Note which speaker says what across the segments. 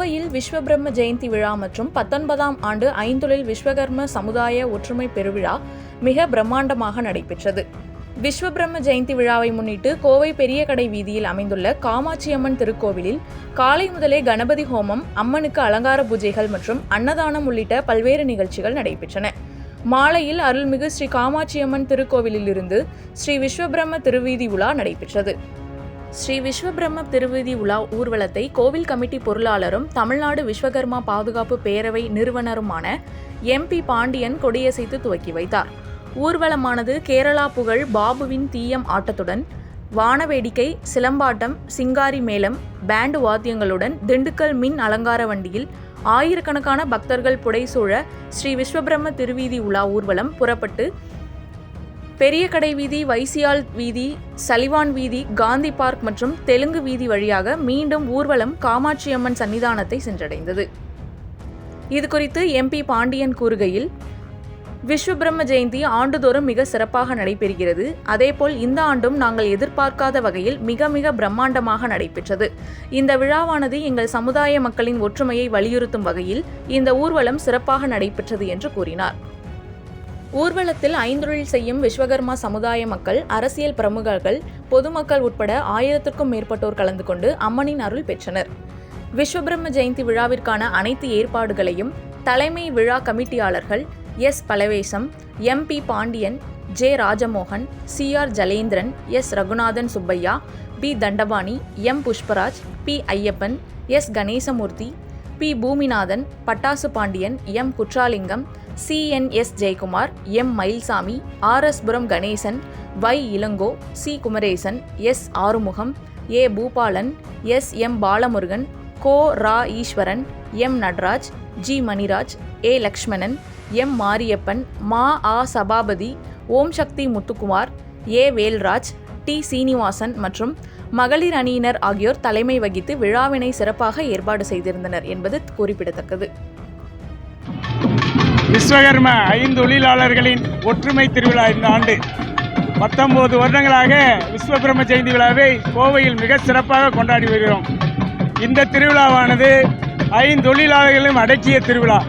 Speaker 1: கோவையில் விஸ்வபிரம்ம ஜெயந்தி விழா மற்றும் பத்தொன்பதாம் ஆண்டு ஐந்தொழில் விஸ்வகர்ம சமுதாய ஒற்றுமை பெருவிழா மிக பிரம்மாண்டமாக நடைபெற்றது. விஸ்வபிரம்ம ஜெயந்தி விழாவை முன்னிட்டு கோவை பெரிய கடை வீதியில் அமைந்துள்ள காமாட்சியம்மன் திருக்கோவிலில் காலை முதலே கணபதி ஹோமம் அம்மனுக்கு அலங்கார பூஜைகள் மற்றும் அன்னதானம் உள்ளிட்ட பல்வேறு நிகழ்ச்சிகள் நடைபெற்றன. மாலையில் அருள்மிகு ஸ்ரீ காமாட்சியம்மன் திருக்கோவிலிலிருந்து ஸ்ரீ விஸ்வபிரம்ம திருவீதி உலா நடைபெற்றது. ஸ்ரீ விஸ்வபிரம்ம திருவிதி உலா ஊர்வலத்தை கோவில் கமிட்டி பொருளாளரும் தமிழ்நாடு விஸ்வகர்மா பாதுகாப்பு பேரவை நிறுவனருமான எம்பி பாண்டியன் கொடியசைத்து துவக்கி வைத்தார். ஊர்வலமானது கேரளா புகழ் பாபுவின் தீயம் ஆட்டத்துடன் வானவேடிக்கை சிலம்பாட்டம் சிங்காரி மேளம் பேண்டு வாத்தியங்களுடன் திண்டுக்கல் மின் அலங்கார வண்டியில் ஆயிரக்கணக்கான பக்தர்கள் புடைசூழ ஸ்ரீ விஸ்வபிரம்ம திருவீதி உலா ஊர்வலம் புறப்பட்டு பெரிய கடை வீதி வைசியால் வீதி சலிவான் வீதி காந்தி பார்க் மற்றும் தெலுங்கு வீதி வழியாக மீண்டும் ஊர்வலம் காமாட்சியம்மன் சன்னிதானத்தை சென்றடைந்தது. இதுகுறித்து எம்பி பாண்டியன் கூறுகையில் விஸ்வபிரம்ம ஜெயந்தி ஆண்டுதோறும் மிக சிறப்பாக நடைபெறுகிறது. அதேபோல் இந்த ஆண்டும் நாங்கள் எதிர்பார்க்காத வகையில் மிக மிக பிரம்மாண்டமாக நடைபெற்றது. இந்த விழாவானது எங்கள் சமுதாய மக்களின் ஒற்றுமையை வலியுறுத்தும் வகையில் இந்த ஊர்வலம் சிறப்பாக நடைபெற்றது என்று கூறினார். ஊர்வலத்தில் ஐந்தொழில் செய்யும் விஸ்வகர்மா சமுதாய மக்கள் அரசியல் பிரமுகர்கள் பொதுமக்கள் உட்பட ஆயிரத்திற்கும் மேற்பட்டோர் கலந்து கொண்டு அம்மனின் அருள் பெற்றனர். விஸ்வபிரம்ம ஜெயந்தி விழாவிற்கான அனைத்து ஏற்பாடுகளையும் தலைமை விழா கமிட்டியாளர்கள் S. Palavesam M. P. Pandian J. Rajamohan C. R. Jalendran S. Raghunathan Subbiah P. Dhandapani M. Pushparaj P. Ayyappan S. Ganesamoorthy P. Boominathan பட்டாசு Pandian M. Kutralingam CNS Jayakumar M. Mayilsamy R. S. Puram Ganesan why. Elango C. Kumaresan S. Arumugam A. Boopalan S. M. Balamurugan go. Raw. Eswaran M. Nataraj G. Maniraj A. Lakshmanan M. Mariappan மா. ஆ. Sabapathi Om Sakthi Muthukumar A. Velraj D. Srinivasan மற்றும் மகளிர் அணியினர் ஆகியோர் தலைமை வகித்து விழாவினை சிறப்பாக ஏற்பாடு செய்திருந்தனர் என்பது குறிப்பிடத்தக்கது.
Speaker 2: விஸ்வகர்ம ஐந்தொழிலாளர்களின் ஒற்றுமை திருவிழா இந்த ஆண்டு. பத்தொன்பது வருடங்களாக விஸ்வபிரம்ம ஜெயந்தி விழாவை கோவையில் மிக சிறப்பாக கொண்டாடி வருகிறோம். இந்த திருவிழாவானது ஐந்தொழிலாளர்களும் அடக்கிய திருவிழா.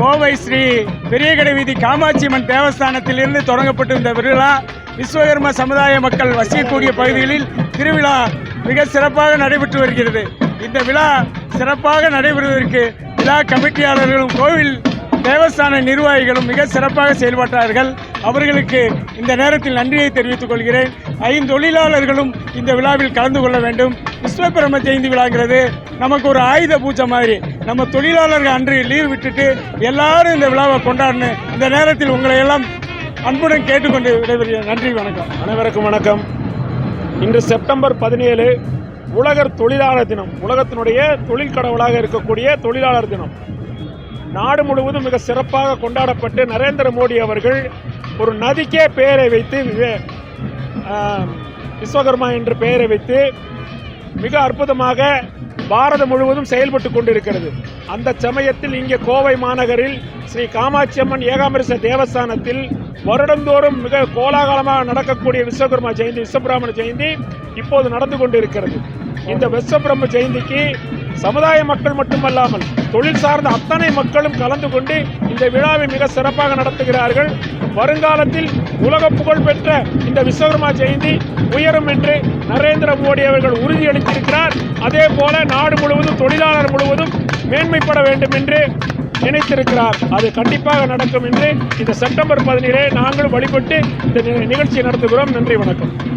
Speaker 2: கோவை ஸ்ரீ பெரியகடை வீதி காமாட்சியம்மன் தேவஸ்தானத்திலிருந்து தொடங்கப்பட்டிருந்த இந்த விழா விஸ்வகர்ம சமுதாய மக்கள் வசிக்கக்கூடிய பகுதிகளில் திருவிழா மிக சிறப்பாக நடைபெற்று வருகிறது. இந்த விழா சிறப்பாக நடைபெறுவதற்கு விழா கமிட்டியாளர்களும் கோவில் தேவஸ்தான நிர்வாகிகளும் மிக சிறப்பாக செயல்பட்டார்கள். அவர்களுக்கு இந்த நேரத்தில் நன்றியை தெரிவித்துக் கொள்கிறேன். ஐந்தொழிலாளர்களும் இந்த விழாவில் கலந்து கொள்ள வேண்டும். விஸ்வபிரம ஜெயந்தி விழாங்கிறது நமக்கு ஒரு ஆயுத பூஜை மாதிரி. நம்ம தொழிலாளர்கள் அன்று லீவ் விட்டுட்டு எல்லாரும் இந்த விழாவை கொண்டாடணும் இந்த நேரத்தில் உங்களை எல்லாம் அன்புடன் கேட்டுக்கொண்டு விடைபெறுகிறேன். நன்றி வணக்கம்.
Speaker 3: அனைவருக்கும் வணக்கம். இன்று செப்டம்பர் பதினேழு உலகர் தொழிலாளர் தினம். உலகத்தினுடைய தொழில் கடவுளாக இருக்கக்கூடிய தொழிலாளர் தினம். நாடு முழுவதும் மிக சிறப்பாக கொண்டாடப்பட்டு நரேந்திர மோடி அவர்கள் ஒரு நதிக்கே பெயரை வைத்து விவே- விஸ்வகர்மா என்று பெயரை வைத்து மிக அற்புதமாக பாரதம் முழுவதும் செயல்பட்டு கொண்டிருக்கிறது. அந்த சமயத்தில் இங்கே கோவை மாநகரில் ஸ்ரீ காமாட்சி அம்மன் ஏகாம்பரச தேவஸ்தானத்தில் வருடந்தோறும் மிக கோலாகலமாக நடக்கக்கூடிய விஸ்வகர்மா ஜெயந்தி விஸ்வபிராமண ஜெயந்தி இப்போது நடந்து கொண்டிருக்கிறது. இந்த விஸ்வபிரம்ம ஜெயந்திக்கு சமுதாய மக்கள் மட்டுமல்லாமல் தொழில் சார்ந்த அத்தனை மக்களும் கலந்து கொண்டு இந்த விழாவை மிக சிறப்பாக நடத்துகிறார்கள். வருங்காலத்தில் உலக புகழ் பெற்ற இந்த விஸ்வகர்மா ஜெயந்தி உயரும் என்று நரேந்திர மோடி அவர்கள் உறுதியளித்திருக்கிறார். அதே போல நாடு முழுவதும் தொழிலாளர் முழுவதும் மேன்மைப்பட வேண்டும் என்று நினைத்திருக்கிறார். அது கண்டிப்பாக நடக்கும் என்று இந்த செப்டம்பர் பதினேழே நாங்களும் வழிபட்டு இந்த நிகழ்ச்சியை நடத்துகிறோம். நன்றி வணக்கம்.